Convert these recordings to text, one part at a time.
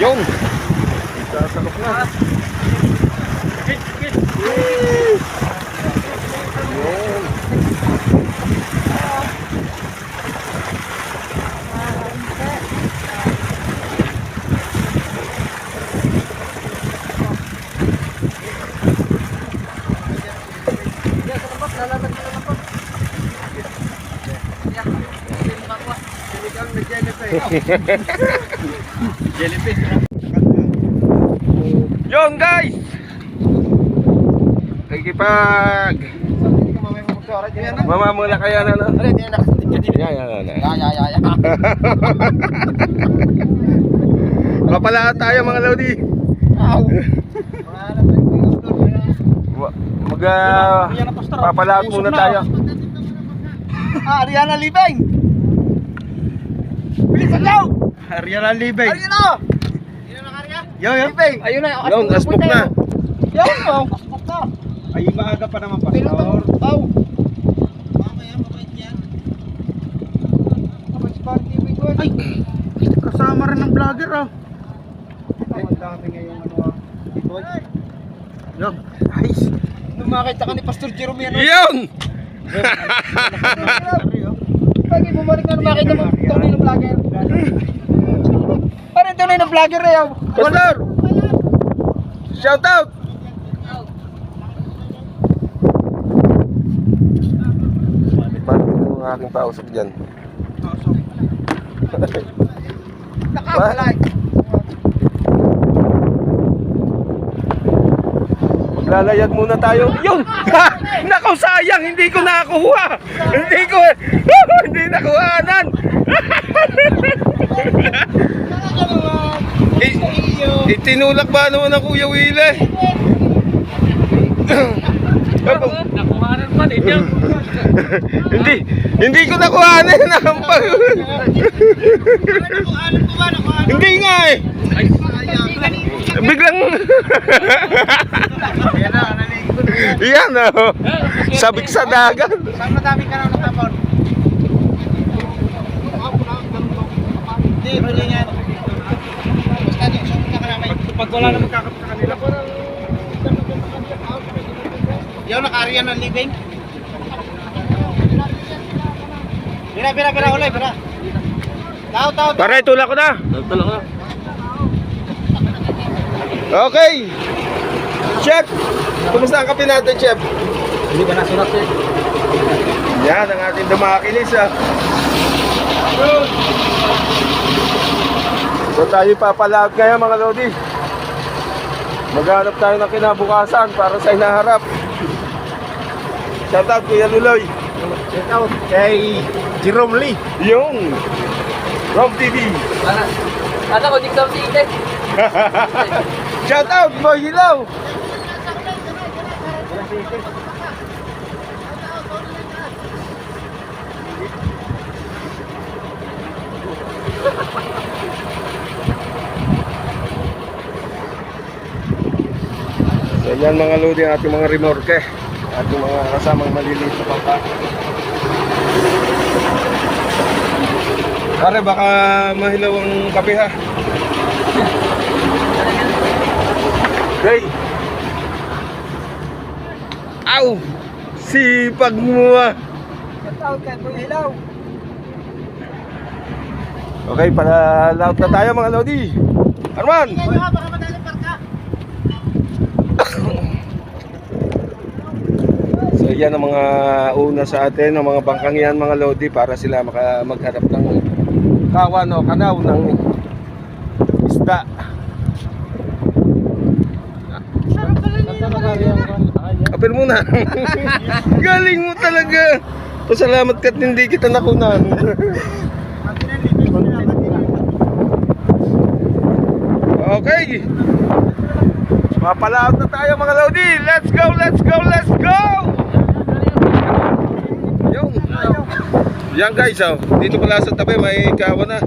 Yun. Sasalok na. Yun. Yun guys! Kikipag! Mamamula kayo na no? Yan, yan, yan, yan. Mapalaan tayo mga Lodi. Mag uh, papalaan muna tayo. Ah, Ariana Libeng! Bilisan daw! Ariana Libeng. Ariana! Yo, yo. Libeng! Ayun na, Yun, asbok na. Yan o! Asbok na! Ay, maaga pa naman, pastor. Aw! Mamaya, mabait yan. Mabait si Parang TV ko. Ay! Kasama rin ng vlogger, oh. Ang dami ngayong ano, ah, dito. Yo. Nice. Nung makita ka ni Pastor Jerome yan. Yun! Bakit bumalik na makita mo tunay na vlogger? Parang tunay na vlogger eh. oh. Pastor! Shout out! Paano yung aking pausap dyan? Nakabalay. Maglalayag muna tayo. Yun! Ha! Nakaw sayang! Hindi ko nakuha! Hindi ko... hindi nakuhanan! I- itinulak ba naman ang Kuya Wile? Nakuhanan pa din yan. hindi, hindi ko nakuhanan ang pag... hindi nga eh! Biglang... Yan na. Yan oh. Sabik sa dagat. Saan madami ka na natapon? Hindi, pwede nga. Basta niyo, saan ka na may... Pag wala na magkakap sa kanila. Yung naka-area ng living. Pira, pira, pira, ulay, pira. Tao, tao. Para itulak ko na. Tulak na. Okay. Chef, kumusta ang kape natin, Chef? Hindi ka nasulat eh. Yan ang ating dumakilis ah. So tayo papalawag ngayon mga Lodi. Maghanap tayo ng kinabukasan para sa inaharap. Shout out Kuya Luloy. Check out kay Jerome Lee. Yung Rob TV. Ano? Ano ko, di ka si Ite. Shout out Boy Hilaw. So yan mga lodi ang ating mga remorke ating mga kasamang maliliit na pangka Pare baka mahilaw ang kape ha Hey Aw Sipag mo ah Tao, kaya po ilaw. Okay, para laut na tayo mga lodi Arman. So yan ang mga una sa atin, ang mga bangkang yan mga lodi para sila maka maghanap ng kawan o kanaw ng isda. Kapil muna. Galing mo talaga. Pasalamat ka't hindi kita nakunan. okay. Mapalaot na tayo mga lodi. Let's go, let's go, let's go! Yung. Yan guys, oh. dito pala sa tabi may kawa na.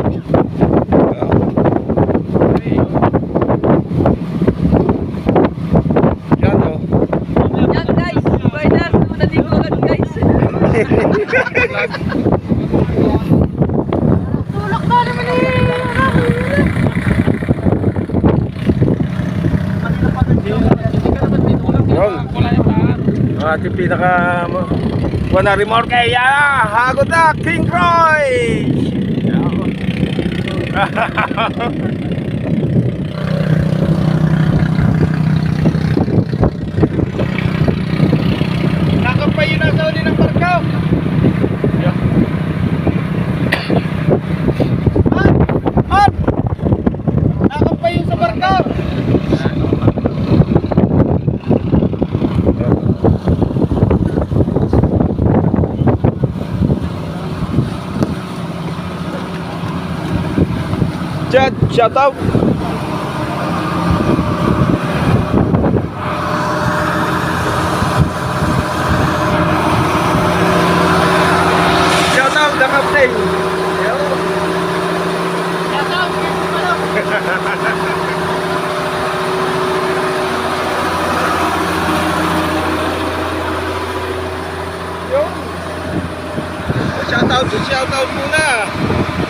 vlog. Tulak na naman eh. Yun. Ang ating pinaka... Wala remorke. Yeah! Hagot na! King Croy! Yeah. shout out! Shout out the captain! Yun. Shout out, shout out muna!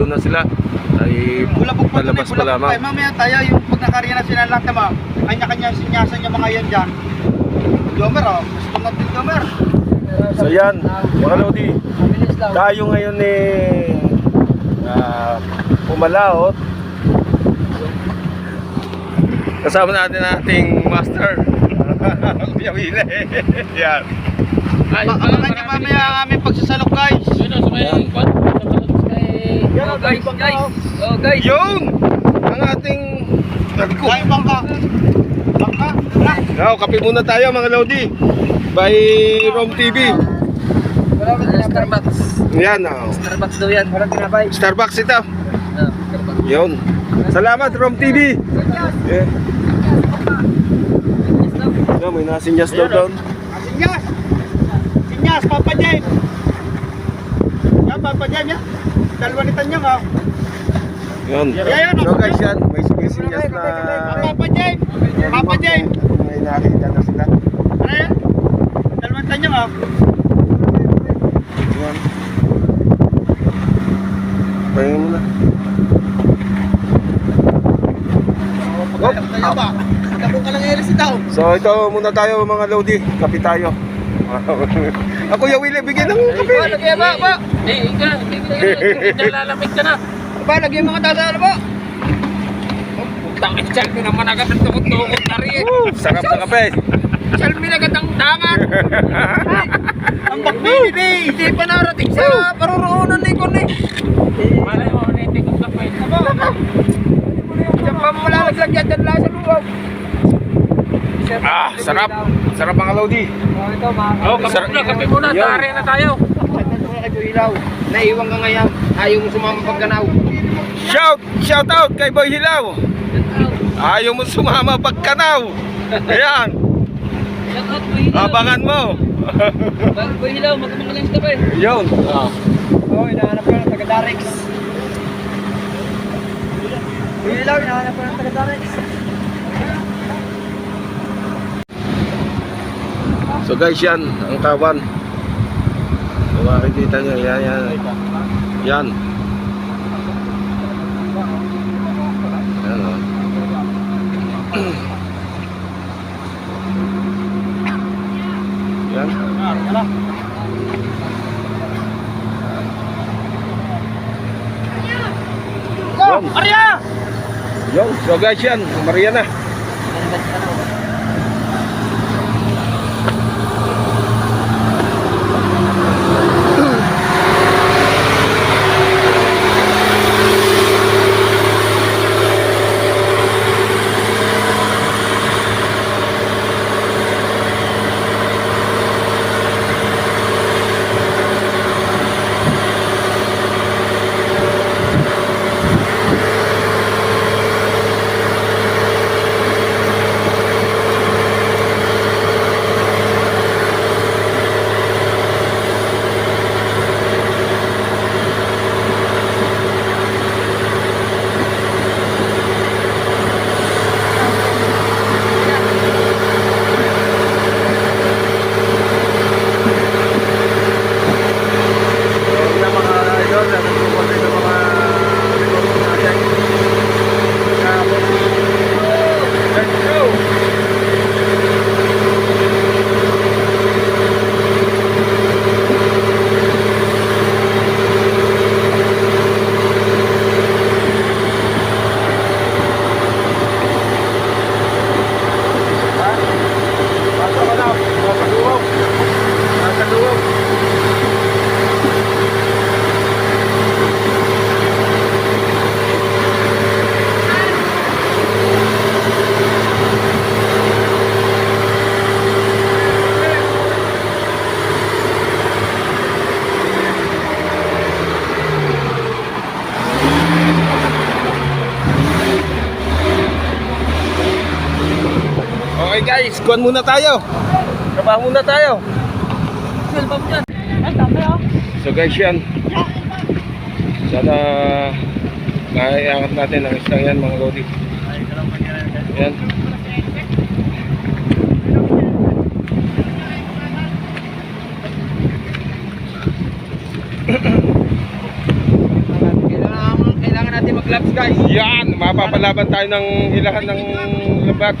Malayo na sila. Ay, palabas pa lamang. Mamaya tayo, yung pag nakarya na sila lahat naman, kanya-kanya sinyasan yung mga yan dyan. Jomer oh, gusto natin Jomer. So yan, mga Lodi, tayo ngayon eh, uh, pumalaot. Kasama natin ating master. Kuya Wile. yan. Ay, Abangan nyo mamaya ang aming pagsasalok guys. Yun oh, may- Oh guys, guys. Oh guys. Yun! Ang ating... Ko. Tayo bangka. Bangka. Now, kape muna tayo mga Lodi. By Rom TV. Starbucks. Yan, oh. Starbucks daw yan. Parang tinapay. Starbucks ito. Ah, Starbucks. Yun. Salamat Rom TV. Yeah. Yeah, may nasinyas daw doon. Ah, Sinyas. Sinyas, Papa Jen. Yan, Papa Jen, yan. Dalawa ni Tanyang, ha. Yun. Yeah, yun. So guys, yan. May sumisinyas na... Papa Jen. Papa Jen. May nakita na sila. Ano yan? Dalawa ni Tanyang, ha. Yan. Pahingin mo na. Oh. So ito muna tayo mga Lodi. Kape tayo. Ako Kuya Willie, bigyan ng kape. Ba, lagyan ba, ba? Eh, ikaw. Nalalamig ka na. Ba, lagyan mga tasa, ano ba? Tangin, Shelby naman agad ang tukot-tukot na rin. Sarap na kape. Shelby na agad ang tangan. Ang bakbili, di. Hindi pa narating sa paruroonan ni Kon eh. Malay mo, nating ang kape. Diyan pa mo malalaglag yan dyan lang sa luwaw. Ah, sarap. Sarap mga Lodi. Oh, kape Sarap. muna, kape muna. Yun. Tari na tayo. kay Buhilaw. Naiwan ka ngayon. Ayaw mo sumama pagkanaw. Shout! Shout out kay Boy Hilaw. Ayaw mo sumama pagkanaw. Ayan. Shoutout po ilaw. Abangan mo. Bago po ilaw, magkamagaling sa tabi. Yun. Oo, hinahanap ko ng taga-Darex. Ilaw, hinahanap ko ng taga-Darex. So guys, yan ang kawan. Kung makikita nyo, yan, yan. Yan. Yan, oh. Yan. Yan. Arya! Yan. So guys, yan. Maria na. Okay guys, kuhan muna tayo. Trabaho muna tayo. So guys yan. Sana maiangat natin ang isang yan mga lodi. Yan. Kailangan, natin mag-gloves guys. Yan, mapapalaban tayo ng hilahan ng labat.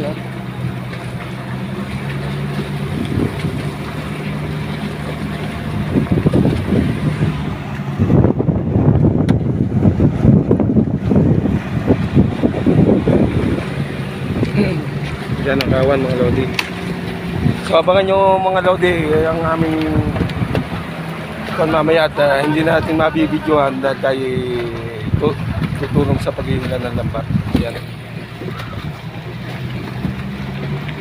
lodi. Yan ang kawan mga lodi. So abangan nyo mga lodi ang aming kon mamaya at ah, hindi natin mabibidyohan dahil tutulong sa paghihila ng lambat.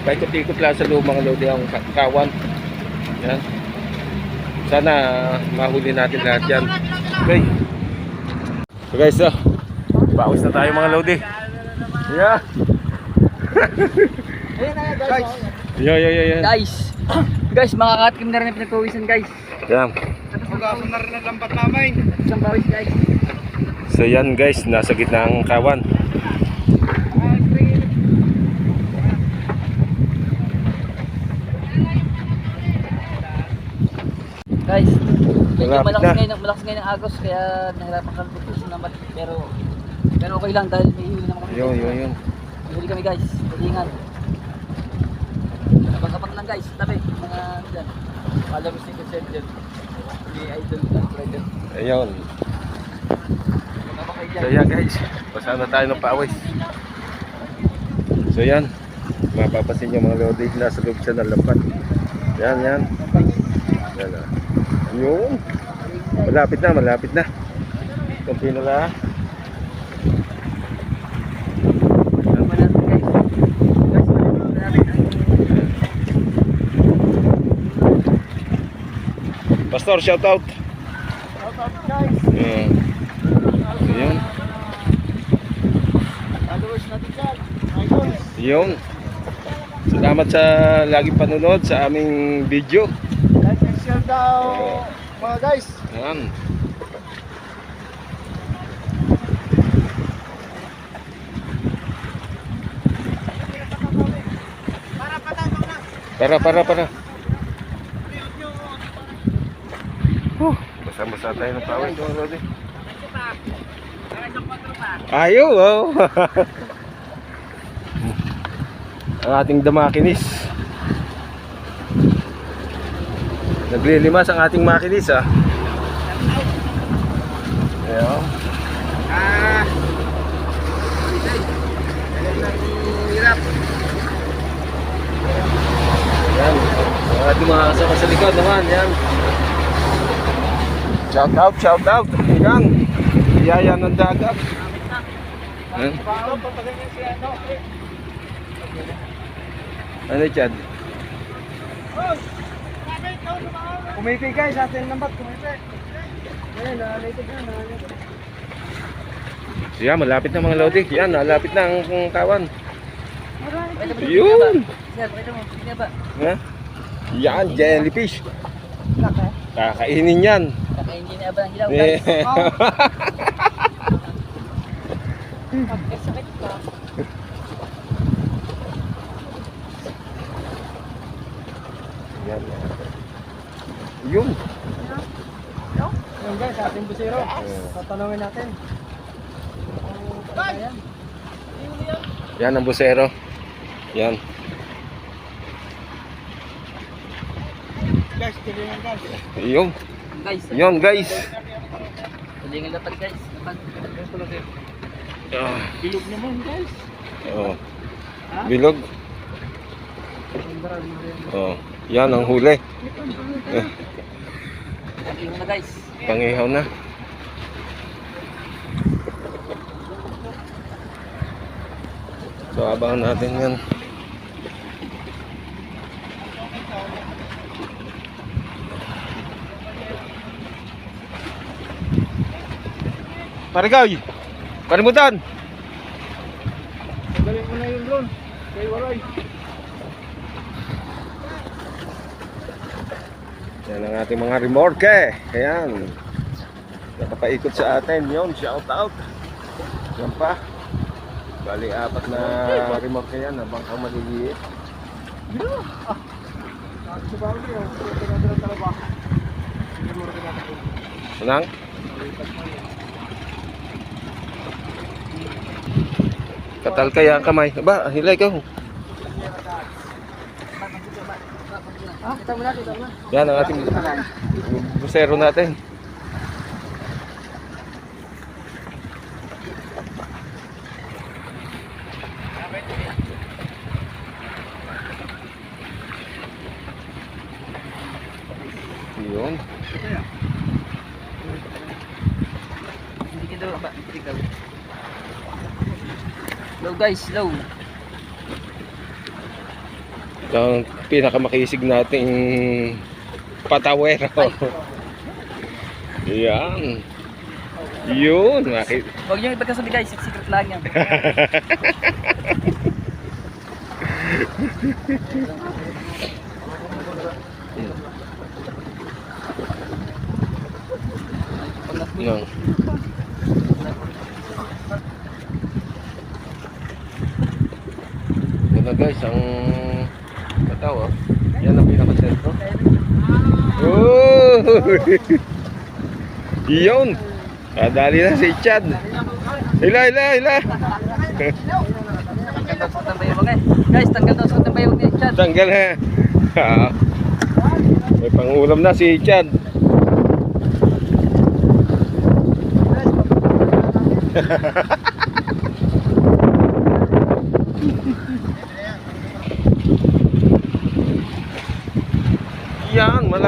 Yan. Kahit ikot lang sa mga lodi ang ka- kawan. Yan. Sana mahuli natin lahat yan. Okay. So guys, ah, bawas na tayo mga lodi. Yeah. Guys, Yeah, yeah, yeah, yeah. Guys, guys, makakatim na rin ang pinagpawisan guys. Yan. hugasan na rin ang lambat namin. Isang pawis guys. So yan guys, nasa gitna ang kawan. Guys, medyo Malapit malakas na. ngayon, malakas ngayon ang agos kaya nahirapan kami pupusin naman pero pero okay lang dahil may huli naman kami. Yun, yun, yun. May huli kami guys, ingat. Kapag lang guys, tabi, mga dyan. Followers ni Consent dyan. Ni Idol at Rider. Ayun. Kayo So yan guys, pasana tayo ng pawis. So yan. Mapapasin nyo mga lodi, nasa loob siya ng lampat. Yan, yan. Yan ah. Yun. Malapit na, malapit na. Kunti na lang. Pastor, shout out. Shout out guys. Yan. Yun. Followers natin dyan. Idol. Yun. Salamat sa laging panunod sa aming video. Daw mga guys. Yan. Para. Para, para. Huh. Basa-basa tayo ng lodi. Ayaw, oh. ang ating damakinis. Naglilimas ang ating makinis, ah. Ayaw. Ah. Yan. Ang ating mga kasama sa likod naman, yan. Shout out, shout out. Yan. Biyaya ng dagat. Si ano? Chad? Kumipi guys, atin lambat, kumipi. Ayun, nalalitig na, nalalitig. Yan, malapit na mga lodi. Yan, malapit na ang ang mo, Yun. Ha? Yan, jellyfish. Kakainin yan. Kakainin niya ba ng hilaw? Eh. Eh, sakit pa. Yan. Yun. Ayun guys, ating busero. Tatanungin natin. Ayan. Yan ang busero. Yan. Guys, tilingan guys. Yun. Guys, Yun, guys. tulingan lapad guys. Lapad. Ah, Bilog naman guys. oh. Bilog. Oh. Yan ang huli. Lagi mo na guys. Pangihaw na. So, abangan natin yan. Parigay! Parimutan! Galing mo na yung drone. Kay Waroy. Yan ang ating mga remorke. Ayan. Nakapaikot sa atin. Yun, shout out. Yan pa. Bali, apat na remorke yan. Habang ang maliliit. Anang? Katal kaya ang kamay. Aba, hilay ka. Kita mo na, kita mo na. Yan ang ating busero natin. Yun. Low guys, low. Ang pinakamakisig nating patawero. Yan. Yun. Makit Huwag niyo ipagkasabi guys, secret lang yan. Yan na guys, ang katawa. Yan ang pinakasentro. Oh! Yun! Kadali na si Chad. Hila, hila, hila! Guys, tanggal daw sa tambayawag ni Chad. Tanggal ha. Ah. May pangulam na si Chad. Yan,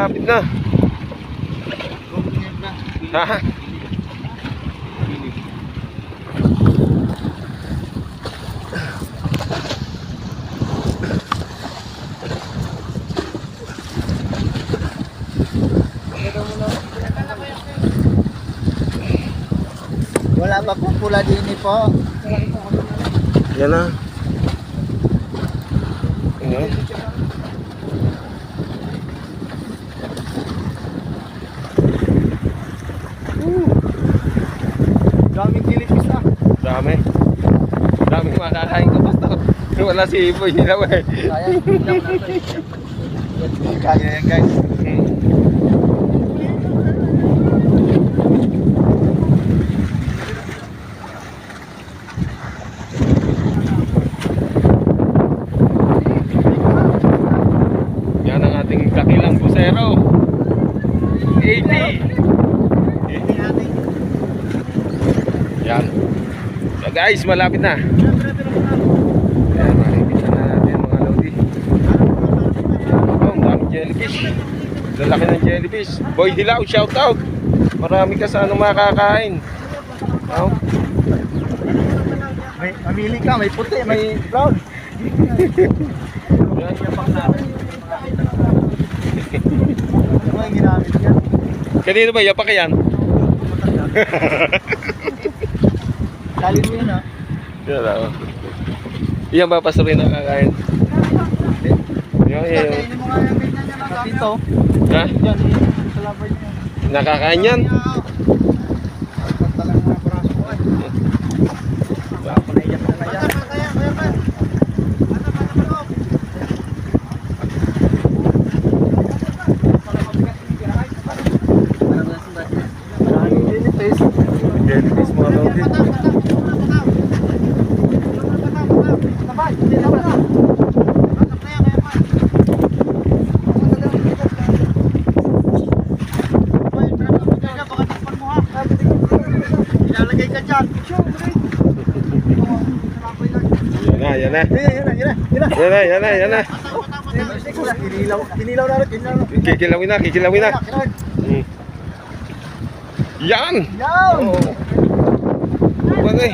malapit na. Ha? Wala pa po pula din po. Yan na. Yan. Daming kilipis ah. Dami. Dami makakain ko basta. Si Iboy hilaw eh. Kaya, yan guys. Yan ang ating kakilang busero. 80. Yan. So guys, malapit na. Ayan, makikita na natin mga lodi. Oh, daming jellyfish. Lalaki ng jellyfish. Boy Hilaw, shout out. Marami ka sa ano makakain. Oh, May mamili ka, may puti, may brown. yan. Ano yung ginamit yan? Kanino ba? Yapa ka yan? Lalim mo yun ah. Yan oh. Yan ba nga yung ganyan yan ah. Dito. Ha? Yan, sa labar niya. Nakakain yan? Basta lang mga braso ko ay. Baka naiyak na na yan. Maraming jellyfish. Jellyfish mga lodi. Ilalagay ka dyan. Yan na, yan na. Yan na, yan na, yan na. Kinilaw, kinilaw na kinilaw na. Kikilawin na, kikilawin na. Hmm. Yan! Yan! Oo. Bagay.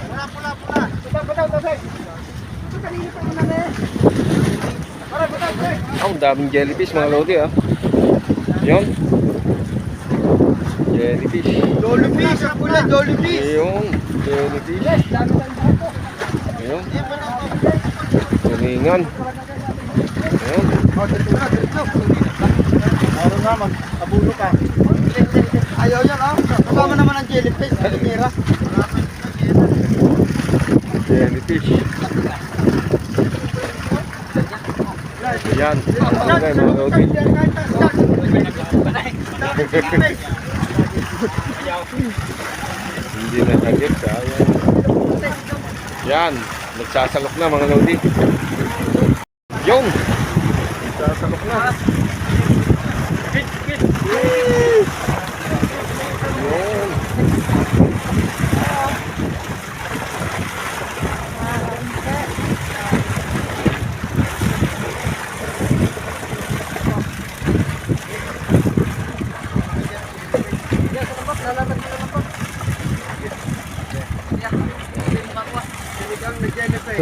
Pula, pula, pula. Pula, pula, pula. Oh, ang daming jellyfish mga lodi ah. Yun. Jellyfish. Dollyfish, ang pula, dollyfish. Yung jellyfish. Ayun. Tulingan. Ayun. Oh, dito na, dito. Meron nga, mag-abulo ka. Ayaw yan, ah. Kasama naman ang jellyfish. Tira. Jellyfish. Yan. Okay, mga lodi. Hindi na hagip. Sayang. Yan. Nagsasalok na mga lodi. Yung. Nagsasalok na.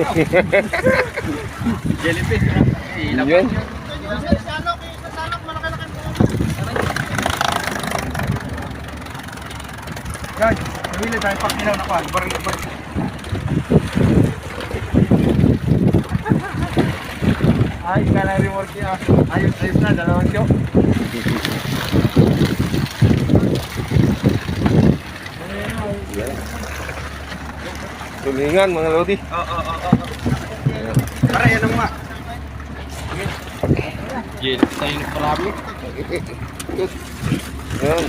Yun. Jellyfish. Yun. Guys, nabili tayo pang ilaw na kwan. Barang barang. Ay, kala remorke ah. Ayos, ayos na. Dalawang kyo. Tulingan mga lodi. Oo, oo, oo. Yan ang mga. Jellyfish tayo ng marami. Yan.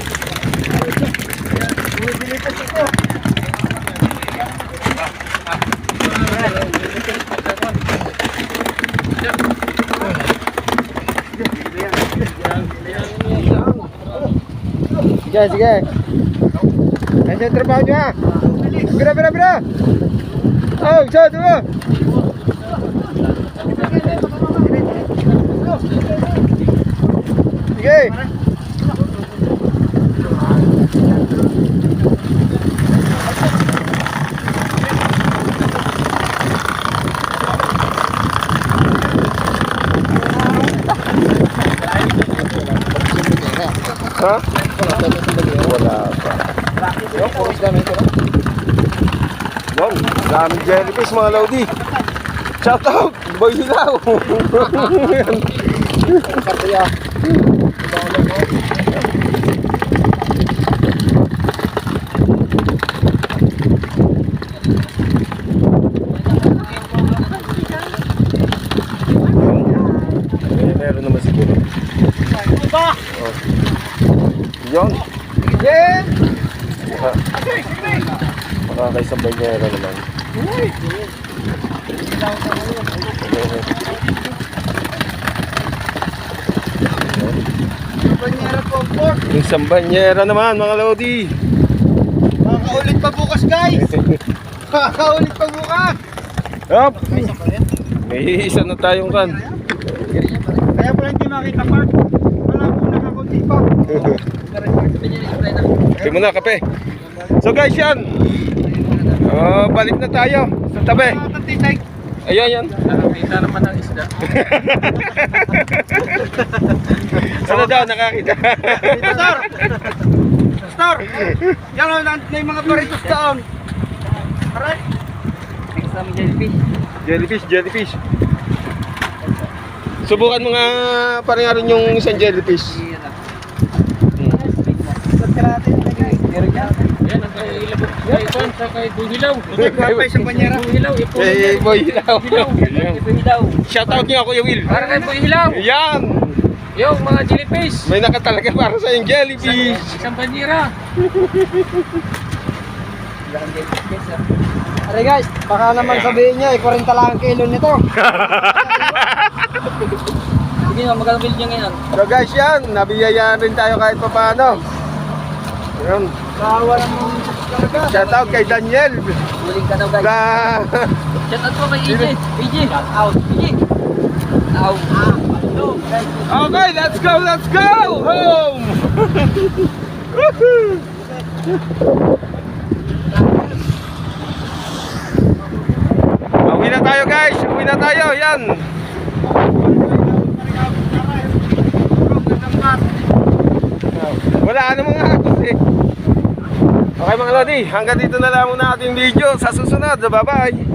Sige, sige. Yung trabaho ha. Bira, bira, bira. Oh, isa, dua. Sige. Ha? Wala pa. Yo, puros gamit ko. Jellyfish mga Lodi. Shout out, Boy Hilaw. Eh, meron naman siguro. Oh. Yon. Yeah! Makakaisang banyera naman. Banyera po, pork. Yung isang banyera naman mga Lodi. Makakaulit pa bukas, guys. Makakaulit pa bukas. Yup! May isa na tayong kan. Kaya pala hindi makita, Park. Wala po nakakunti pa. Kape mo na, kape. So guys, yan. Oh, balik na tayo sa tabi. Ayan, yan. Nakakita naman ng isda. Ano daw, nakakita. Dito, sir. Sir. Yan o, na- may mga baritos doon. Aray. Next time jellyfish. jellyfish, jellyfish. Subukan mo nga paringarin yung isang jellyfish. Yan. Yan ang ilabot. Kay Juan sa kay Buhilaw. Kuha sa banyera. Buhilaw. Ipo. Eh, boy, hilaw. Buhilaw. Shoutout niyo ako yung Will. Para kay Buhilaw. Yan! Yung mga jellyfish. May nakatalaga para sa yung jellyfish. Isang banyera. Aray guys, baka naman sabihin niya, eh, 40 lang ang kilo nito. Sige nga, magkano bill niya ngayon? So guys, yan. Nabiyayaan rin tayo kahit pa paano. Yun. Kawa naman talaga. Shoutout kay Daniel. Huling ka daw guys. Sa... Shout out po kay EJ. EJ. Shout out. EJ. Ah. Okay, let's go, let's go! Home! Uwi na tayo guys, uwi na tayo, yan. Wala namang agos eh. Okay mga Lodi, hanggang dito na lang muna ating video. Sa susunod, bye bye.